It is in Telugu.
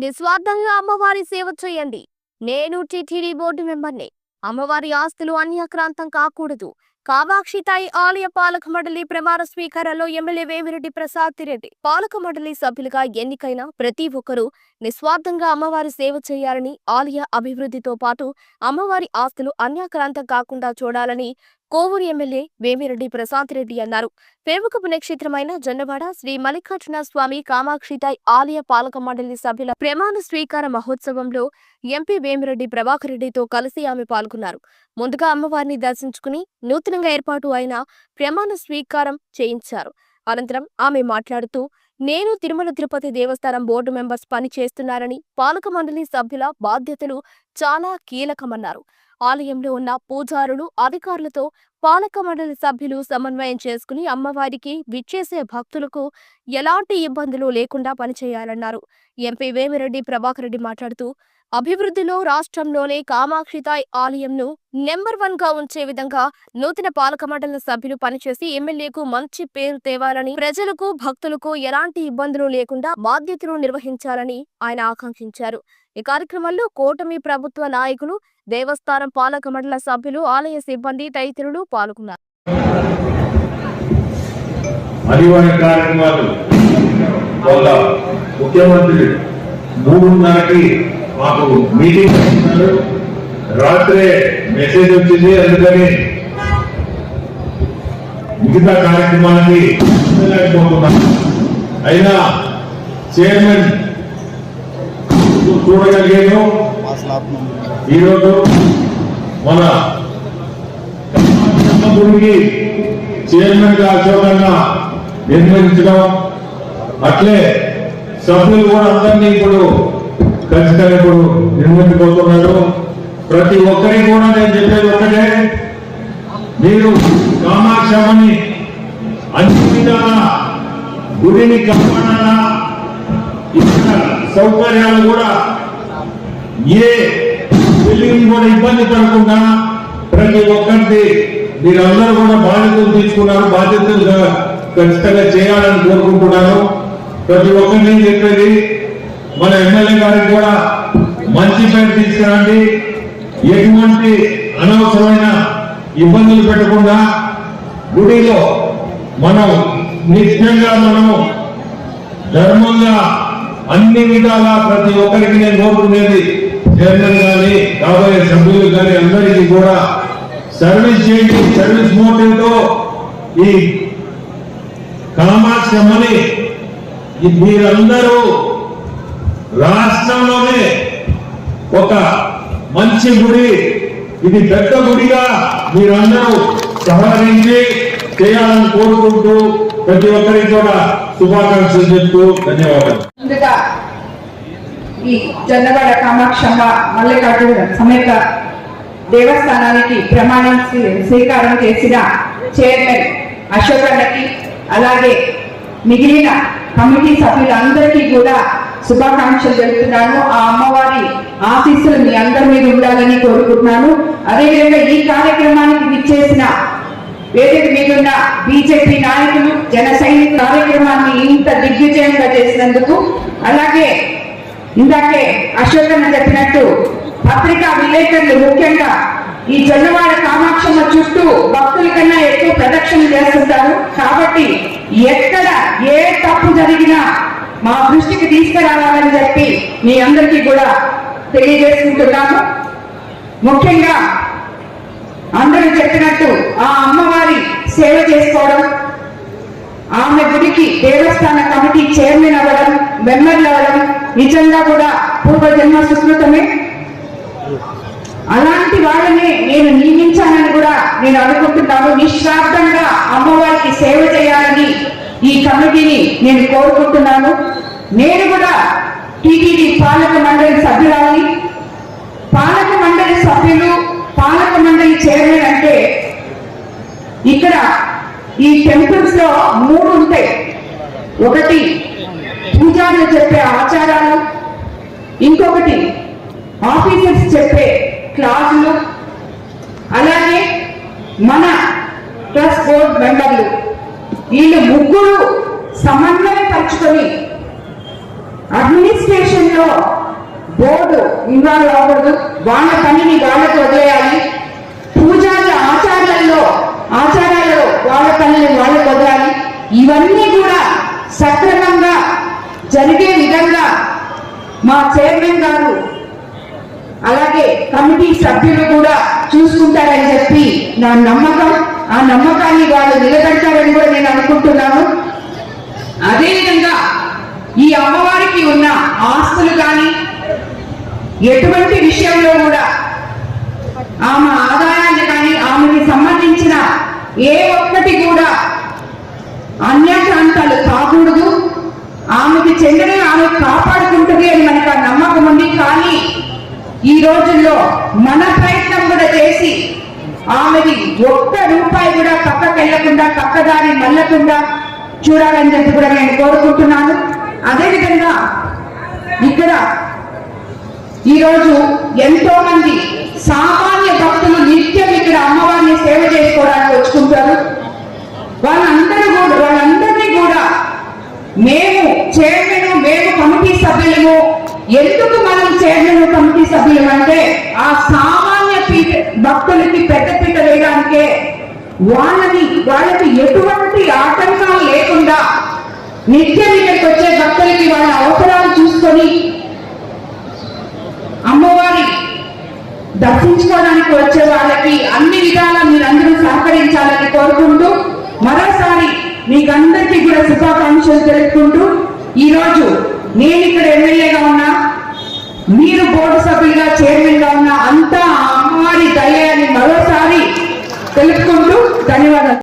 నిస్వార్థంగా అమ్మవారి సేవ చేయండి. నేను టిటిడి బోర్డు మెంబర్ని. అమ్మవారి ఆస్తులు అన్యాక్రాంతం కాకూడదు. కామాక్షి తాయి ఆలయ పాలక మండలి ప్రమాణ స్వీకారంలో ఎమ్మెల్యే వేమిరెడ్డి ప్రసాద్ రెడ్డి పాలక మండలి సభ్యులుగా ఎన్నికైన ప్రతి ఒక్కరూ నిస్వార్థంగా అమ్మవారి సేవ చేయాలని ఆలయ అభివృద్ధితో పాటు అమ్మవారి ఆస్తులు అన్యాక్రాంతం కాకుండా చూడాలని కోవూరు ఎమ్మెల్యే వేమిరెడ్డి ప్రశాంత్ రెడ్డి అన్నారు. ప్రముఖ పుణ్యక్షేత్రమైన జొన్నవాడ శ్రీ మల్లికార్జున స్వామి కామాక్షితాయ్ ఆలయ పాలక మండలి సభ్యుల ప్రమాణ స్వీకార మహోత్సవంలో ఎంపీ వేమిరెడ్డి ప్రభాకర్ రెడ్డితో కలిసి ఆమె పాల్గొన్నారు. ముందుగా అమ్మవారిని దర్శించుకుని నూతనంగా ఏర్పాటు అయిన ప్రమాణ స్వీకారం చేయించారు. అనంతరం ఆమె మాట్లాడుతూ నేను తిరుమల తిరుపతి దేవస్థానం బోర్డు మెంబర్స్ పని చేస్తున్నారని పాలక మండలి సభ్యుల బాధ్యతలు చాలా కీలకమన్నారు. ఆలయంలో ఉన్న పూజారులు అధికారులతో పాలక మండలి సభ్యులు సమన్వయం చేసుకుని అమ్మవారికి విచ్చేసే భక్తులకు ఎలాంటి ఇబ్బందులు లేకుండా పనిచేయాలన్నారు. ఎంపీ వేమిరెడ్డి ప్రభాకర్ రెడ్డి మాట్లాడుతూ అభివృద్ధిలో రాష్ట్రంలోనే కామాక్షితాయ్ ఆలయంను నెంబర్ వన్గా ఉంచే విధంగా నూతన పాలక మండలి సభ్యులు పనిచేసి ఎమ్మెల్యేకు మంచి పేరు తేవాలని ప్రజలకు భక్తులకు ఎలాంటి ఇబ్బందులు లేకుండా బాధ్యతలు నిర్వహించాలని ఆయన ఆకాంక్షించారు. ఈ కార్యక్రమంలో కూటమి ప్రభుత్వ నాయకులు దేవస్థానం పాలక మండల సభ్యులు ఆలయ సిబ్బంది తదితరులు పాల్గొన్నారు. ముఖ్యమంత్రి మూడున్నరకి మాకు మీటింగ్ రాత్రే మెసేజ్ వచ్చింది అందుకని మిగతా కార్యక్రమాలకి వెళ్ళలేకపోతున్నాం అయినా చైర్మన్ చూడగలిగాను ఈరోజు మన గుడికి చైర్మన్గా అశోకంగా నిర్వహించడం అట్లే సభ్యులు కూడా అందరినీ ఇప్పుడు ఖచ్చితంగా ఇప్పుడు నిర్వహించబోతున్నారు ప్రతి ఒక్కరికి కూడా నేను చెప్పేది ఒక్కటే. మీరు కామాక్షమని అన్ని విధాల గుడిని కాపాడాలా ఇక్కడ సౌకర్యాలు కూడా ఏ బిల్డింగ్ కూడా ఇబ్బంది పడకుండా ప్రతి ఒక్కరిది మీరందరూ కూడా బాధ్యతలు తీసుకున్నారు. బాధ్యతలు ఖచ్చితంగా చేయాలని కోరుకుంటున్నాను. ప్రతి ఒక్కరిని చెప్పేది మన ఎమ్మెల్యే గారికి కూడా మంచి పేరు తీసుకురండి. ఎటువంటి అనవసరమైన ఇబ్బందులు పెట్టకుండా గుడిలో మనం నిత్యంగా మనము ధర్మంగా అన్ని విధాలా ప్రతి ఒక్కరికి నేను కోరుకునేది చైర్మన్ కానీ కాబోయే సభ్యులు కానీ అందరికీ కూడా సర్వీస్ చేయండి సర్వీస్ మోటివ్తో ఈ కామాక్షమని మీరందరూ రాష్ట్రంలోనే ఒక మంచి గుడి ఇది పెద్ద గుడిగా మీరందరూ సహకరించి చేయాలని కోరుకుంటూ ప్రతి ఒక్కరికి కూడా శుభాకాంక్షలు చెప్తూ ధన్యవాదాలు. ఈ జొన్నవాడ కామాక్షమ్మ మల్లికార్జున సమేత దేవస్థానానికి ప్రమాణం స్వీకారం చేసిన చైర్మన్ అశోక్ అలాగే మిగిలిన కమిటీ సభ్యులందరికీ కూడా శుభాకాంక్షలు చెప్తున్నాను. ఆ అమ్మవారి ఆశీస్సులు మీ అందరి మీద ఉండాలని కోరుకుంటున్నాను. అదేవిధంగా ఈ కార్యక్రమానికి విచ్చేసిన వేదిక మీదున్న బీజేపీ నాయకులు జన సైనిక కార్యక్రమాన్ని ఇంత దిగ్విజయంగా చేసినందుకు అలాగే ఇందాకే అశోకన్న చెప్పినట్టు పత్రికా విలేకరులు ముఖ్యంగా ఈ జొన్నవాడ కామాక్షమ్మ చుట్టూ భక్తుల కన్నా ఎక్కువ ప్రదక్షిణ చేస్తుంటారు. కాబట్టి ఎక్కడ ఏ తప్పు జరిగినా మా దృష్టికి తీసుకురావాలని చెప్పి మీ అందరికీ కూడా తెలియజేసుకుంటున్నాము ముఖ్యంగా అందరూ చెప్పినట్టు ఆ అమ్మవారి సేవ చేసుకోవడం ఆమె గుడికి దేవస్థాన కమిటీ చైర్మన్ అవ్వడం మెంబర్లు అవ్వడం నిజంగా కూడా పూర్వజన్మ సుకృతమే. అలాంటి వాళ్ళని నేను నియమించానని కూడా నేను అనుకుంటున్నాను. నిశ్వార్థంగా అమ్మవారికి సేవ చేయాలని ఈ కమిటీని నేను కోరుకుంటున్నాను. నేను కూడా టీటీడీ పాలక మండలి సభ్యురాలని పాలక మండలి సభ్యులు పాలక మండలి చైర్మన్ అంటే ఇక్కడ ఈ టెంపుల్స్లో మూడు ఉంటాయి. ఒకటి పూజారులు చెప్పే ఆచారాలు ఇంకొకటి ఆఫీసర్స్ చెప్పే క్లాసులు అలాగే మన ట్రస్ట్ బోర్డ్ మెంబర్లు. వీళ్ళు ముగ్గురు సమన్వయం పరుచుకొని అడ్మినిస్ట్రేషన్లో బోర్డు ఇన్వాల్వ్ అవ్వకూడదు. వాళ్ళ పనిని వాళ్ళకు వదిలేయాలి. పూజారుల ఆచారాల్లో ఆచారాల్లో వాళ్ళ పనిని వాళ్ళకు వదలాలి. ఇవన్నీ కూడా సక్రమంగా జరిగే విధంగా మా చైర్మన్ గారు అలాగే కమిటీ సభ్యులు కూడా చూసుకుంటారని చెప్పి నా నమ్మకం. ఆ నమ్మకాన్ని వాళ్ళు నిలబెడతారని కూడా నేను అనుకుంటున్నాను. అదేవిధంగా ఈ అమ్మవారికి ఉన్న ఆస్తులు కానీ ఎటువంటి విషయంలో కూడా ఆమె ఆదాయాన్ని కానీ ఆమెకి సంబంధించిన ఏ ఒక్కటి కూడా అన్యాక్రాంతాలు కాకూడదు. ఆమెకి చెందిన ఆమె కాపాడుకుంటుంది అని మనకు ఆ నమ్మకం ఉంది. కానీ ఈ రోజుల్లో మన ప్రయత్నం కూడా చేసి ఆమెది ఒక్క రూపాయి కూడా పక్కకి వెళ్ళకుండా పక్కదారి మళ్ళకుండా చూడాలని చెప్పి కూడా నేను కోరుకుంటున్నాను. అదేవిధంగా ఇక్కడ ఈరోజు ఎంతో మంది సామాన్య భక్తులు నిత్యం ఇక్కడ అమ్మవారిని సేవ చేసుకోవడానికి వచ్చుకుంటారు. వాళ్ళందరూ కూడా వాళ్ళందరినీ కూడా మేము చైర్మన్ మేము కమిటీ సభ్యులము. ఎందుకు మనం చైర్మన్ కమిటీ సభ్యులం అంటే ఆ సామాన్య భక్తులకి వాళ్ళని వాళ్ళకి ఎటువంటి ఆటంకాలు లేకుండా నిత్యం ఇక్కడికి వచ్చే భక్తులకి వాళ్ళ అవసరాలు చూసుకొని అమ్మవారి దర్శించుకోవడానికి వచ్చే వాళ్ళకి అన్ని విధాలా మీరందరూ సహకరించాలని కోరుకుంటూ మరోసారి మీకందరికీ కూడా శుభాకాంక్షలు తెలుపుకుంటూ ఈరోజు నేను ఇక్కడ ఎమ్మెల్యేగా ఉన్నా మీరు బోర్డు సభ్యులుగా చైర్మన్గా ఉన్నా అంతా అమ్మవారి దయ అని మరోసారి తెలుపుకుంటూ ధన్యవాదాలు